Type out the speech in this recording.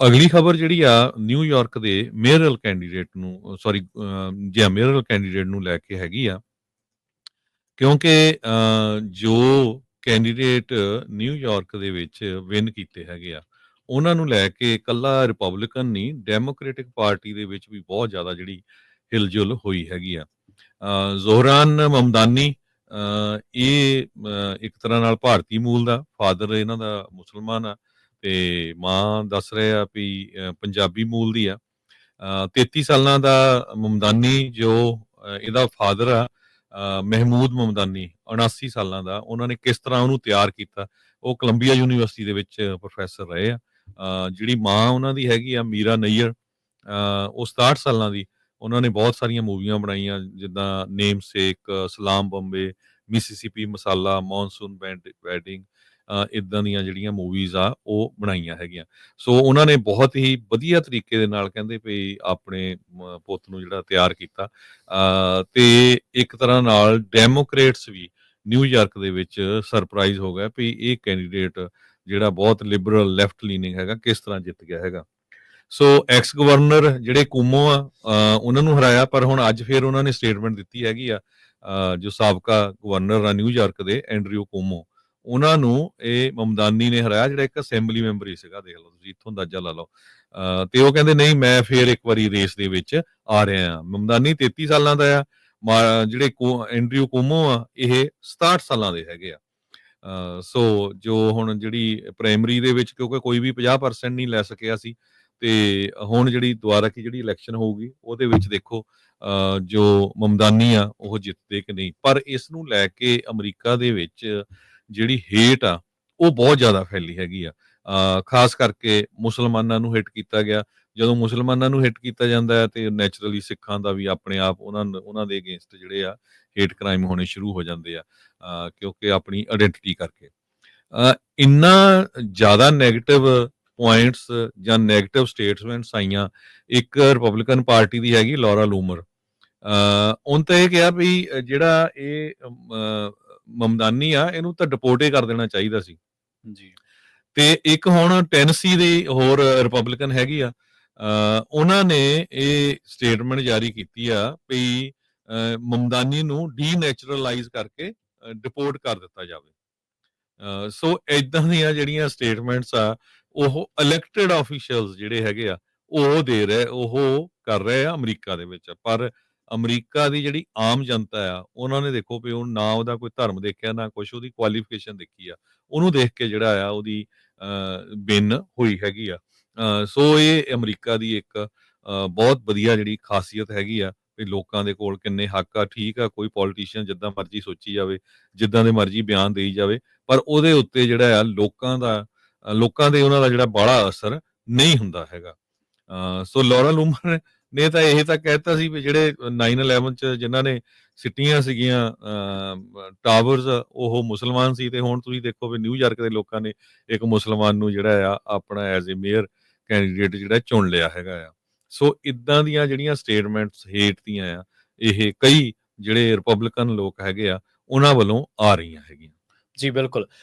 ਅਗਲੀ ਖਬਰ ਜਿਹੜੀ ਆ ਨਿਊਯਾਰਕ ਦੇ ਮੇਅਰਲ ਕੈਂਡੀਡੇਟ ਨੂੰ ਸੌਰੀ ਜੀ ਮੇਅਰਲ ਕੈਂਡੀਡੇਟ ਨੂੰ ਲੈ ਕੇ ਹੈਗੀ ਆ। ਕਿਉਂਕਿ ਅ, ਜੋ ਕੈਂਡੀਡੇਟ ਨਿਊਯਾਰਕ ਦੇ ਵਿੱਚ ਵਿਨ ਕੀਤੇ ਹੈਗੇ ਆ ਉਹਨਾਂ ਨੂੰ ਲੈ ਕੇ ਕੱਲਾ ਰਿਪਬਲਿਕਨ ਨਹੀਂ ਡੈਮੋਕ੍ਰੈਟਿਕ ਪਾਰਟੀ ਦੇ ਵਿੱਚ ਵੀ ਬਹੁਤ ਜ਼ਿਆਦਾ ਜਿਹੜੀ ਹਿਲਜੁਲ ਹੋਈ ਹੈਗੀ ਆ। ਅ, ਜ਼ੋਹਰਾਨ ਮਮਦਾਨੀ ਇਹ ਇੱਕ ਤਰ੍ਹਾਂ ਨਾਲ ਭਾਰਤੀ ਮੂਲ ਦਾ ਫਾਦਰ ਇਹਨਾਂ ਦਾ ਮੁਸਲਮਾਨ ਆ। ਤੇ ਮਾਂ ਦੱਸ ਰਹੇ ਆ ਵੀ ਪੰਜਾਬੀ ਮੂਲ ਦੀ ਆ। ਅ, 33 ਸਾਲਾਂ ਦਾ ਮਮਦਾਨੀ ਜੋ ਇਹਦਾ ਫਾਦਰ ਆ ਮਹਿਮੂਦ ਮਮਦਾਨੀ 79 ਸਾਲਾਂ ਦਾ ਉਹਨਾਂ ਨੇ ਕਿਸ ਤਰ੍ਹਾਂ ਉਹਨੂੰ ਤਿਆਰ ਕੀਤਾ? ਉਹ ਕੋਲੰਬੀਆ ਯੂਨੀਵਰਸਿਟੀ ਦੇ ਵਿੱਚ ਪ੍ਰੋਫੈਸਰ ਰਹੇ ਆ। ਜਿਹੜੀ ਮਾਂ ਉਹਨਾਂ ਦੀ ਹੈਗੀ ਆ ਮੀਰਾ ਨਈਅਰ ਉਹ 67 ਸਾਲਾਂ ਦੀ। ਉਹਨਾਂ ਨੇ ਬਹੁਤ ਸਾਰੀਆਂ ਮੂਵੀਆਂ ਬਣਾਈਆਂ ਜਿੱਦਾਂ namesake Salaam Bombay Mississippi Masala monsoon wedding ਇਦਾਂ ਦੀਆਂ ਜਿਹੜੀਆਂ ਮੂਵੀਜ਼ ਆ ਉਹ ਬਣਾਈਆਂ ਹੈਗੀਆਂ। ਸੋ ਉਹਨਾਂ ਨੇ ਬਹੁਤ ਹੀ ਵਧੀਆ ਤਰੀਕੇ ਦੇ ਨਾਲ ਕਹਿੰਦੇ ਵੀ ਆਪਣੇ ਪੁੱਤ ਨੂੰ ਜਿਹੜਾ ਤਿਆਰ ਕੀਤਾ। ਅ, ਤੇ ਇੱਕ ਤਰ੍ਹਾਂ ਨਾਲ ਡੈਮੋਕ੍ਰੇਟਸ ਵੀ ਨਿਊਯਾਰਕ ਦੇ ਵਿੱਚ ਸਰਪ੍ਰਾਈਜ਼ ਹੋ ਗਿਆ ਵੀ ਇਹ ਕੈਂਡੀਡੇਟ ਜਿਹੜਾ ਬਹੁਤ ਲਿਬਰਲ ਲੈਫਟ ਲੀਨਿੰਗ ਹੈਗਾ ਕਿਸ ਤਰ੍ਹਾਂ ਜਿੱਤ ਗਿਆ ਹੈਗਾ। ਸੋ ਐਕਸ ਗਵਰਨਰ ਜਿਹੜੇ ਕੁਮੋ ਆ ਉਹਨਾਂ ਨੂੰ ਹਰਾਇਆ ਪਰ ਹੁਣ ਅੱਜ ਫੇਰ ਉਹਨਾਂ ਨੇ ਸਟੇਟਮੈਂਟ ਦਿੱਤੀ ਹੈਗੀ ਆ ਜੋ ਸਾਬਕਾ ਗਵਰਨਰ ਆ ਨਿਊਯਾਰਕ ਦੇ ਐਂਡਰਿਊ ਕੁਮੋ ਉਹਨਾਂ ਨੂੰ ਇਹ ਮਮਦਾਨੀ ਨੇ ਹਰਾਇਆ ਜਿਹੜਾ ਇੱਕ ਅਸੈਂਬਲੀ ਮੈਂਬਰ ਹੀ ਸੀਗਾ ਦੇਖ ਲਓ ਤੁਸੀਂ ਇੱਥੋਂ ਅੰਦਾਜ਼ਾ ਲਾ ਲਓ। ਤੇ ਉਹ ਕਹਿੰਦੇ ਨਹੀਂ ਮੈਂ ਫੇਰ ਇੱਕ ਵਾਰੀ ਰੇਸ ਦੇ ਵਿੱਚ ਆ ਰਿਹਾ ਆ ਮਮਦਾਨੀ 33 ਸਾਲਾਂ ਦਾ ਆ ਜਿਹੜੇ ਐਂਡਰਿਊ ਕੁਮੋ ਆ ਇਹ 67 ਸਾਲਾਂ ਦੇ ਹੈਗੇ ਆ। ਸੋ ਜੋ ਹੁਣ ਜਿਹੜੀ ਪ੍ਰਾਇਮਰੀ ਦੇ ਵਿੱਚ ਕਿਉਂਕਿ ਕੋਈ ਵੀ 50% ਨਹੀਂ ਲੈ ਸਕਿਆ ਸੀ ਤੇ ਹੁਣ ਜਿਹੜੀ ਦੁਬਾਰਾ ਕੀ ਜਿਹੜੀ ਇਲੈਕਸ਼ਨ ਹੋਊਗੀ ਉਹਦੇ ਵਿੱਚ ਦੇਖੋ ਅ, ਜੋ ਮਮਦਾਨੀ ਆ ਉਹ ਜਿੱਤਦੇ ਕਿ ਨਹੀਂ? ਪਰ ਇਸ ਨੂੰ ਲੈ ਕੇ ਅਮਰੀਕਾ ਦੇ ਵਿੱਚ ਜਿਹੜੀ ਹੇਟ ਆ, ਉਹ ਬਹੁਤ ਜ਼ਿਆਦਾ ਫੈਲੀ ਹੈਗੀ ਆ। ਖਾਸ ਕਰਕੇ ਮੁਸਲਮਾਨਾਂ ਨੂੰ ਹਿੱਟ ਕੀਤਾ ਗਿਆ। ਜਦੋਂ ਮੁਸਲਮਾਨਾਂ ਨੂੰ ਹਿੱਟ ਕੀਤਾ ਜਾਂਦਾ ਹੈ, ਤੇ ਨੇਚਰਲੀ ਸਿੱਖਾਂ ਦਾ ਵੀ ਆਪਣੇ ਆਪ ਉਹਨਾਂ ਉਹਨਾਂ ਦੇ ਅਗੇਂਸਟ ਜਿਹੜੇ ਆ ਹੇਟ ਕ੍ਰਾਈਮ ਹੋਣੇ ਸ਼ੁਰੂ ਹੋ ਜਾਂਦੇ ਆ ਕਿਉਂਕਿ ਆਪਣੀ ਆਇਡੈਂਟੀਟੀ ਕਰਕੇ। ਇੰਨਾ ਜ਼ਿਆਦਾ 네ਗੇਟਿਵ ਪੁਆਇੰਟਸ ਜਾਂ 네ਗੇਟਿਵ ਸਟੇਟਮੈਂਟਸ ਆਈਆਂ, ਇੱਕ ਰਿਪਬਲਿਕਨ ਪਾਰਟੀ ਦੀ ਹੈਗੀ ਲੋਰਾ ਲੂਮਰ ਅ ਉਹਨ ਤਾਂ ਇਹ ਕਿਹਾ ਵੀ ਜਿਹੜਾ ਇਹ ਮਮਦਾਨੀ ਆ ਇਹਨੂੰ ਤਾਂ ਡਿਪੋਰਟ ਹੀ ਕਰ ਦੇਣਾ ਚਾਹੀਦਾ ਸੀ। ਜੀ। ਤੇ ਇੱਕ ਹੁਣ ਟੈਨਸੀ ਦੀ ਹੋਰ ਰਿਪਬਲਿਕਨ ਹੈਗੀ ਆ ਉਹਨਾਂ ਨੇ ਇਹ ਸਟੇਟਮੈਂਟ ਜਾਰੀ ਕੀਤੀ ਆ ਵੀ ਮਮਦਾਨੀ ਨੂੰ ਡੀਨੇਚਰਲਾਈਜ਼ ਕਰਕੇ ਡਿਪੋਰਟ ਕਰ ਦਿੱਤਾ ਜਾਵੇ। ਸੋ ਇਦਾਂ ਦੀਆਂ ਜਿਹੜੀਆਂ ਸਟੇਟਮੈਂਟਸ ਆ ਉਹ ਇਲੈਕਟਿਡ ਆਫੀਸ਼ੀਅਲਸ ਜਿਹੜੇ ਹੈਗੇ ਆ ਉਹ ਦੇ ਰਹੇ ਉਹ ਕਰ ਰਹੇ ਆ ਅਮਰੀਕਾ ਦੇ ਵਿੱਚ। ਪਰ ਅਮਰੀਕਾ ਦੀ ਜਿਹੜੀ ਆਮ ਜਨਤਾ ਆ, ਉਹਨਾਂ ਨੇ ਦੇਖੋ ਵੀ ਉਹ ਨਾ ਉਹਦਾ ਕੋਈ ਧਰਮ ਦੇਖਿਆ, ਨਾ ਕੁਝ ਉਹਦੀ ਕੁਆਲੀਫਿਕੇਸ਼ਨ ਦੇਖੀ ਆ। ਉਹਨੂੰ ਦੇਖ ਕੇ ਜਿਹੜਾ ਆ, ਉਹਦੀ ਬਿਨ ਹੋਈ ਹੈਗੀ ਆ। ਸੋ ਇਹ ਅਮਰੀਕਾ ਦੀ ਇੱਕ ਬਹੁਤ ਵਧੀਆ ਜਿਹੜੀ ਖਾਸੀਅਤ ਹੈਗੀ ਆ ਵੀ ਲੋਕਾਂ ਦੇ ਕੋਲ ਕਿੰਨੇ ਹੱਕ ਆ, ਠੀਕ ਆ, ਕੋਈ ਪੋਲੀਟੀਸ਼ੀਅਨ ਜਿੱਦਾਂ ਮਰਜ਼ੀ ਸੋਚੀ ਜਾਵੇ, ਜਿੱਦਾਂ ਦੇ ਮਰਜ਼ੀ ਬਿਆਨ ਦੇਈ ਜਾਵੇ, ਪਰ ਉਹਦੇ ਉੱਤੇ ਜਿਹੜਾ ਆ, ਲੋਕਾਂ ਦਾ ਲੋਕਾਂ ਦੇ ਉਹਨਾਂ ਦਾ ਜਿਹੜਾ ਬਾਹਲਾ ਅਸਰ ਨਹੀਂ ਹੁੰਦਾ ਹੈਗਾ। ਸੋ ਲੋਰਾ ਲੂਮਰ ਨੇ ਤਾਂ ਇਹ ਤਾਂ ਕਹਿਤਾ ਸੀ ਵੀ ਜਿਹੜੇ 9/11 ਚ ਜਿਨ੍ਹਾਂ ਨੇ ਸਿੱਟੀਆਂ ਸੀਗੀਆਂ ਟਾਵਰਸ ਉਹ ਮੁਸਲਮਾਨ ਸੀ ਤੇ ਹੁਣ ਤੁਸੀਂ ਦੇਖੋ ਵੀ ਨਿਊਯਾਰਕ ਦੇ ਲੋਕਾਂ ਨੇ ਇੱਕ ਮੁਸਲਮਾਨ ਨੂੰ ਜਿਹੜਾ ਆ, ਆਪਣਾ ਐਜ਼ ਅ ਮੇਅਰ ਕੈਂਡੀਡੇਟ ਜਿਹੜਾ ਚੁਣ ਲਿਆ ਹੈਗਾ ਆ। ਸੋ ਇਦਾਂ ਦੀਆਂ ਜਿਹੜੀਆਂ ਸਟੇਟਮੈਂਟਸ ਹੇਟ ਦੀਆਂ ਆ, ਇਹ ਕਈ ਜਿਹੜੇ ਰਿਪਬਲਿਕਨ ਲੋਕ ਹੈਗੇ ਆ, ਉਹਨਾਂ ਵੱਲੋਂ ਆ ਰਹੀਆਂ ਹੈਗੀਆਂ। ਜੀ, ਬਿਲਕੁਲ।